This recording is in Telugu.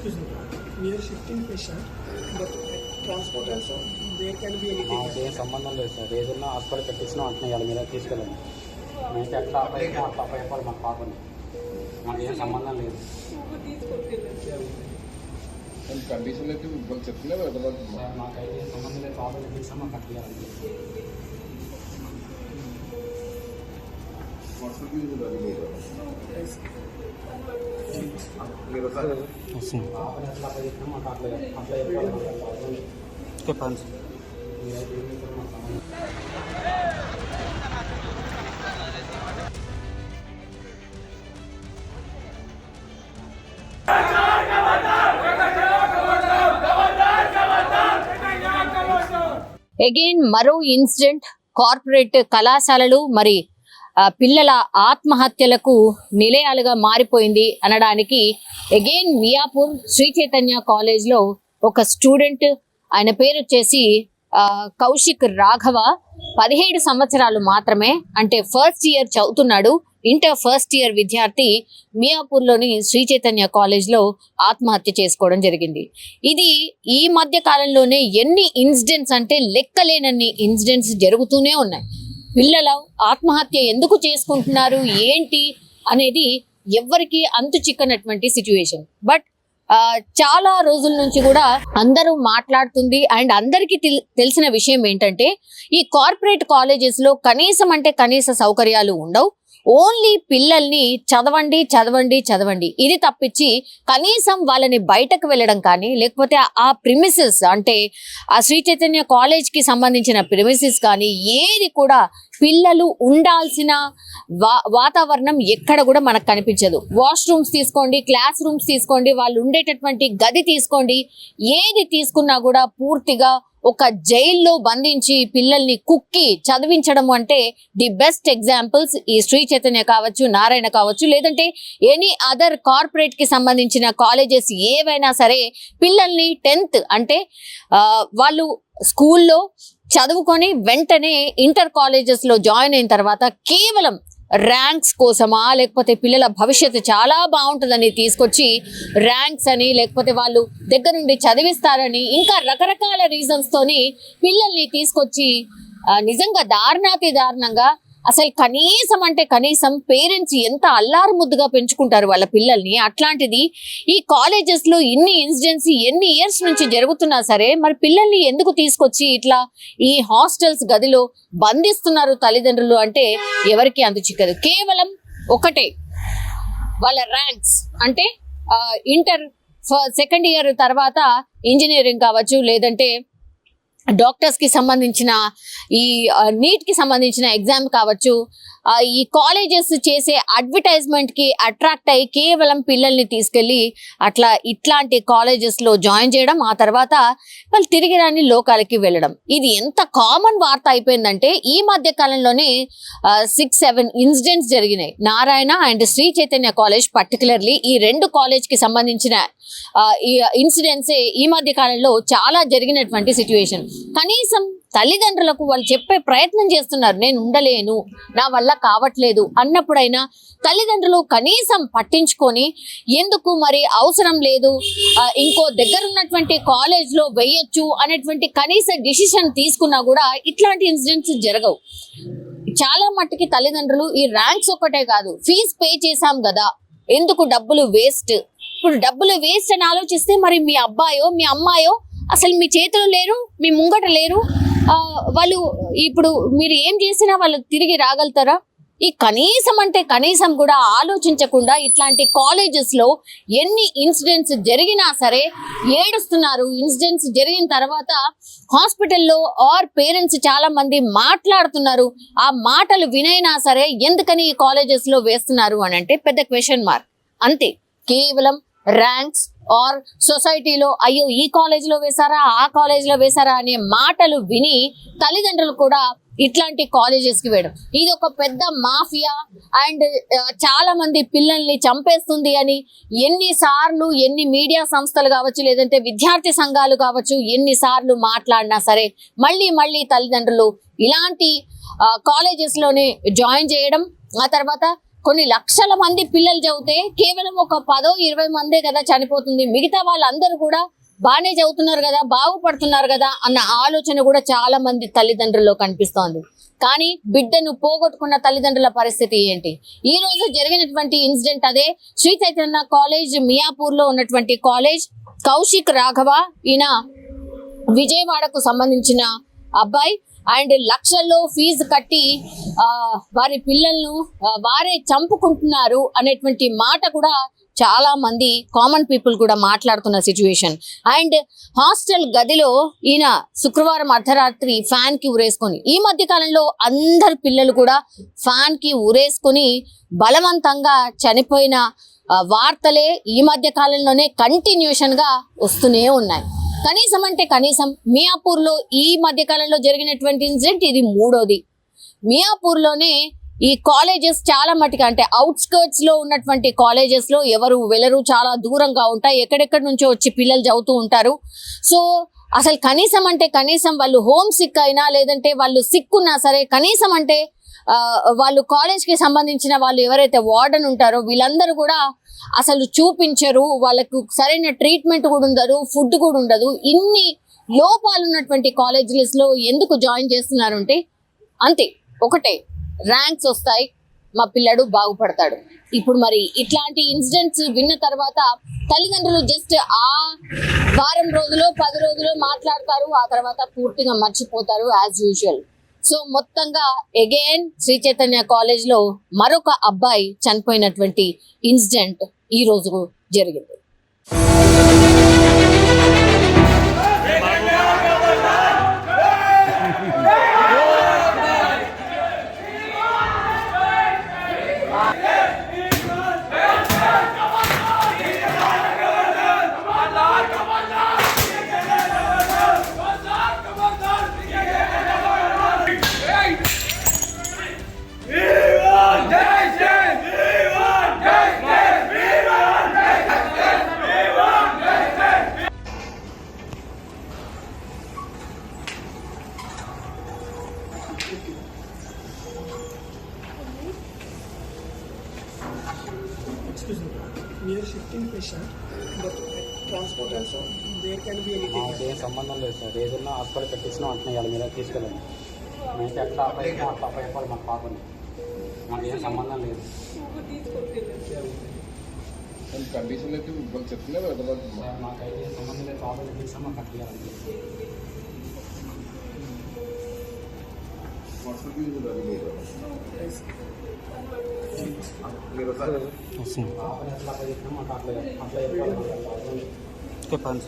excuse me, we are shifting patient, but transport also, there can be anything. మాకేం సంబంధం లేదు సార్ ఏదన్నా హాస్పిటల్ పెట్టించినా అంటున్నా ఇవాళ మీరే తీసుకెళ్ళండి మేము ఎట్లా అప్లై చేసినా అట్లా అప్లై అయిపోవాలి మాకు పాపని మాకేం సంబంధం లేదు కండిషన్ అయితే వాళ్ళు చెప్తున్నారు కదా సార్ మాకైతే ఏం సంబంధం లేదు పాపని పెట్టించినా మాకు కట్టియాలండి మీరు చెప్పండి అగైన్ మరో ఇన్సిడెంట్ కార్పొరేట్ కళాశాలలు మరి పిల్లల ఆత్మహత్యలకు నిలయాలుగా మారిపోయింది అనడానికి అగైన్ మియాపూర్ శ్రీ చైతన్య కాలేజ్లో ఒక స్టూడెంట్ ఆయన పేరు వచ్చేసి కౌశిక్ రాఘవ. పదిహేడు సంవత్సరాలు మాత్రమే అంటే ఫస్ట్ ఇయర్ చదువుతున్నాడు. ఇంటర్ ఫస్ట్ ఇయర్ విద్యార్థి మియాపూర్లోని శ్రీ చైతన్య కాలేజ్లో ఆత్మహత్య చేసుకోవడం జరిగింది. ఇది ఈ మధ్య కాలంలోనే ఎన్ని ఇన్సిడెంట్స్ అంటే లెక్కలేనన్ని ఇన్సిడెంట్స్ జరుగుతూనే ఉన్నాయి. పిల్లల ఆత్మహత్య ఎందుకు చేసుకుంటున్నారు ఏంటి అనేది ఎవ్వరికి అంతు చిక్కనటువంటి సిచ్యువేషన్ బట్ చాలా రోజుల నుంచి కూడా అందరూ మాట్లాడుతుంది అండ్ అందరికీ తెలిసిన విషయం ఏంటంటే ఈ కార్పొరేట్ కాలేజెస్లో కనీసం అంటే కనీస సౌకర్యాలు ఉండవు. ఓన్లీ పిల్లల్ని చదవండి చదవండి చదవండి. ఇది తప్పించి కనీసం వాళ్ళని బయటకు వెళ్ళడం కానీ లేకపోతే ఆ ప్రిమిసెస్ అంటే ఆ శ్రీ చైతన్య కాలేజ్కి సంబంధించిన ప్రిమిసెస్ కానీ ఏది కూడా పిల్లలు ఉండాల్సిన వా వాతావరణం ఎక్కడ కూడా మనకు కనిపించదు. వాష్రూమ్స్ తీసుకోండి క్లాస్ రూమ్స్ తీసుకోండి వాళ్ళు ఉండేటటువంటి గది తీసుకోండి ఏది తీసుకున్నా కూడా పూర్తిగా ఒక జైల్లో బంధించి పిల్లల్ని కుక్కి చదివించడం అంటే ది బెస్ట్ ఎగ్జాంపుల్స్ ఈ శ్రీ చైతన్య కావచ్చు నారాయణ కావచ్చు లేదంటే ఎనీ అదర్ కార్పొరేట్కి సంబంధించిన కాలేజెస్ ఏవైనా సరే పిల్లల్ని టెన్త్ అంటే వాళ్ళు స్కూల్లో చదువుకొని వెంటనే ఇంటర్ కాలేజెస్లో జాయిన్ అయిన తర్వాత కేవలం ర్యాంక్స్ కోసమా లేకపోతే పిల్లల భవిష్యత్తు చాలా బాగుంటుందని తీసుకొచ్చి ర్యాంక్స్ అని లేకపోతే వాళ్ళు దగ్గర నుండి చదివిస్తారని ఇంకా రకరకాల రీజన్స్తోని పిల్లల్ని తీసుకొచ్చి నిజంగా దారుణాతి దారుణంగా అసలు కనీసం అంటే కనీసం పేరెంట్స్ ఎంత అల్లారు ముద్దుగా పెంచుకుంటారు వాళ్ళ పిల్లల్ని? అట్లాంటిది ఈ కాలేజెస్లో ఇన్ని ఇన్సిడెంట్స్ ఎన్ని ఇయర్స్ నుంచి జరుగుతున్నా సరే మరి పిల్లల్ని ఎందుకు తీసుకొచ్చి ఇట్లా ఈ హాస్టల్స్ గదిలో బంధిస్తున్నారు తల్లిదండ్రులు అంటే ఎవరికి అందు చిక్కదు. కేవలం ఒకటే వాళ్ళ ర్యాంక్స్. అంటే ఇంటర్ సెకండ్ ఇయర్ తర్వాత ఇంజనీరింగ్ కావచ్చు లేదంటే డాక్టర్స్కి సంబంధించిన ఈ నీట్కి సంబంధించిన ఎగ్జామ్ కావచ్చు ఈ కాలేజెస్ చేసే అడ్వర్టైజ్మెంట్కి అట్రాక్ట్ అయ్యి కేవలం పిల్లల్ని తీసుకెళ్ళి అట్లా ఇట్లాంటి కాలేజెస్లో జాయిన్ చేయడం ఆ తర్వాత వాళ్ళు తిరిగి రాని లోకాలకి వెళ్ళడం. ఇది ఎంత కామన్ వార్త అయిపోయిందంటే ఈ మధ్య కాలంలోనే సిక్స్ సెవెన్ ఇన్సిడెంట్స్ జరిగినాయి. Narayana and Sri Chaitanya college particularly ఈ రెండు కాలేజ్కి సంబంధించిన ఈ ఇన్సిడెంట్సే ఈ మధ్య కాలంలో చాలా జరిగినటువంటి సిచ్యువేషన్ కనీసం తల్లిదండ్రులకు వాళ్ళు చెప్పే ప్రయత్నం చేస్తున్నారు నేను ఉండలేను నా వల్ల కావట్లేదు అన్నప్పుడైనా తల్లిదండ్రులు కనీసం పట్టించుకొని ఎందుకు మరి అవసరం లేదు ఇంకో దగ్గర ఉన్నటువంటి కాలేజ్లో వేయొచ్చు అనేటువంటి కనీస డిసిషన్ తీసుకున్నా కూడా ఇట్లాంటి ఇన్సిడెంట్స్ జరగవు. చాలా మట్టుకి తల్లిదండ్రులు ఈ ర్యాంక్స్ ఒక్కటే కాదు ఫీజు పే చేశాం కదా ఎందుకు డబ్బులు వేస్ట్? ఇప్పుడు డబ్బులు వేస్ట్ అని ఆలోచిస్తే మరి మీ అబ్బాయో మీ అమ్మాయో అసలు మీ చేతులు లేరు మీ ముంగట లేరు. వాళ్ళు ఇప్పుడు మీరు ఏం చేసినా వాళ్ళు తిరిగి రాగలుగుతారా? ఈ కనీసం అంటే కనీసం కూడా ఆలోచించకుండా ఇట్లాంటి కాలేజెస్లో ఎన్ని ఇన్సిడెంట్స్ జరిగినా సరే ఏడుస్తున్నారు. ఇన్సిడెంట్స్ జరిగిన తర్వాత హాస్పిటల్లో ఆర్ పేరెంట్స్ చాలా మంది మాట్లాడుతున్నారు. ఆ మాటలు వినైనా సరే ఎందుకని ఈ కాలేజెస్లో వేస్తున్నారు అని అంటే పెద్ద క్వశ్చన్ మార్క్ అంతే. కేవలం ర్యాంక్స్ ఆర్ సొసైటీలో అయ్యో ఈ కాలేజీలో వేశారా ఆ కాలేజీలో వేశారా అనే మాటలు విని తల్లిదండ్రులు కూడా ఇట్లాంటి కాలేజెస్కి వేయడం. ఇది ఒక పెద్ద మాఫియా అండ్ చాలా మంది పిల్లల్ని చంపేస్తుంది అని ఎన్నిసార్లు ఎన్ని మీడియా సంస్థలు కావచ్చు లేదంటే విద్యార్థి సంఘాలు కావచ్చు ఎన్నిసార్లు మాట్లాడినా సరే మళ్ళీ మళ్ళీ తల్లిదండ్రులు ఇలాంటి కాలేజెస్లోనే జాయిన్ చేయడం ఆ తర్వాత కొన్ని లక్షల మంది పిల్లలు చదివితే కేవలం ఒక పదో ఇరవై మందే కదా చనిపోతుంది. మిగతా వాళ్ళందరూ కూడా బాగానే చదువుతున్నారు కదా బాగుపడుతున్నారు కదా అన్న ఆలోచన కూడా చాలా మంది తల్లిదండ్రుల్లో కనిపిస్తోంది. కానీ బిడ్డను పోగొట్టుకున్న తల్లిదండ్రుల పరిస్థితి ఏంటి? ఈ రోజు జరిగినటువంటి ఇన్సిడెంట్ అదే. శ్రీ చైతన్య కాలేజ్ మియాపూర్లో ఉన్నటువంటి కాలేజ్ కౌశిక్ రాఘవ ఈయన విజయవాడకు సంబంధించిన అబ్బాయి. అండ్ లక్షల్లో ఫీజు కట్టి వారి పిల్లలను వారే చంపుకుంటున్నారు అనేటువంటి మాట కూడా చాలా మంది కామన్ పీపుల్ కూడా మాట్లాడుతున్న సిచ్యువేషన్. అండ్ హాస్టల్ గదిలో ఈయన శుక్రవారం అర్ధరాత్రి ఫ్యాన్కి ఉరేసుకొని ఈ మధ్య కాలంలో అందరు పిల్లలు కూడా ఫ్యాన్కి ఉరేసుకొని బలవంతంగా చనిపోయిన వార్తలే ఈ మధ్య కాలంలోనే కంటిన్యూషన్గా వస్తూనే ఉన్నాయి. కనీసం అంటే కనీసం మియాపూర్లో ఈ మధ్య కాలంలో జరిగినటువంటి ఇన్సిడెంట్ ఇది మూడోది. మియాపూర్లోనే ఈ కాలేజెస్ చాలా మటుకు అంటే అవుట్స్కర్ట్స్లో ఉన్నటువంటి కాలేజెస్లో ఎవరు వెళ్ళరు చాలా దూరంగా ఉంటాయి ఎక్కడెక్కడి నుంచో వచ్చి పిల్లలు చదువుతూ ఉంటారు. సో అసలు కనీసం అంటే కనీసం వాళ్ళు హోమ్ సిక్ అయినా లేదంటే వాళ్ళు సిక్ ఉన్నా సరే కనీసం అంటే వాళ్ళు కాలేజ్కి సంబంధించిన వాళ్ళు ఎవరైతే వార్డెన్ ఉంటారో వీళ్ళందరూ కూడా అసలు చూపించరు. వాళ్ళకు సరైన ట్రీట్మెంట్ కూడా ఉండదు ఫుడ్ కూడా ఉండదు. ఇన్ని లోపాలు ఉన్నటువంటి కాలేజెస్లో ఎందుకు జాయిన్ చేస్తున్నారు అంటే అంతే ఒకటే ర్యాంక్స్ వస్తాయి మా పిల్లడు బాగుపడతాడు. ఇప్పుడు మరి ఇట్లాంటి ఇన్సిడెంట్స్ విన్న తర్వాత తల్లిదండ్రులు జస్ట్ ఆ వారం రోజులు పది రోజులు మాట్లాడతారు ఆ తర్వాత పూర్తిగా మర్చిపోతారు యాజ్ యూజువల్ సో మొత్తంగా అగైన్ శ్రీ చైతన్య కాలేజ్లో మరొక అబ్బాయి చనిపోయినటువంటి ఇన్సిడెంట్ ఈ రోజు జరిగింది. patient, but at transport also there can be anything. మాకు ఏం సంబంధం లేదు సార్ ఏదైనా హాస్పిటల్ పెట్టించినా అంటున్నా ఇవాళ మీద తీసుకెళ్ళండి మేమైతే ఎట్లా అప్పయ్యామో అట్లా అప్పయ్యాలి మాకు పాపని మాకు ఏం సంబంధం లేదు కానీ కండిషన్ అయితే వాళ్ళు చెప్తున్నారు హైదరాబాద్ సార్ మాకైతే ఏం సంబంధం లేదు పాప పెట్టించినా మాకు కట్టియాలండి పాపని ఎట్లా అప్పచెప్పినా మాకు అట్లా చెప్పండి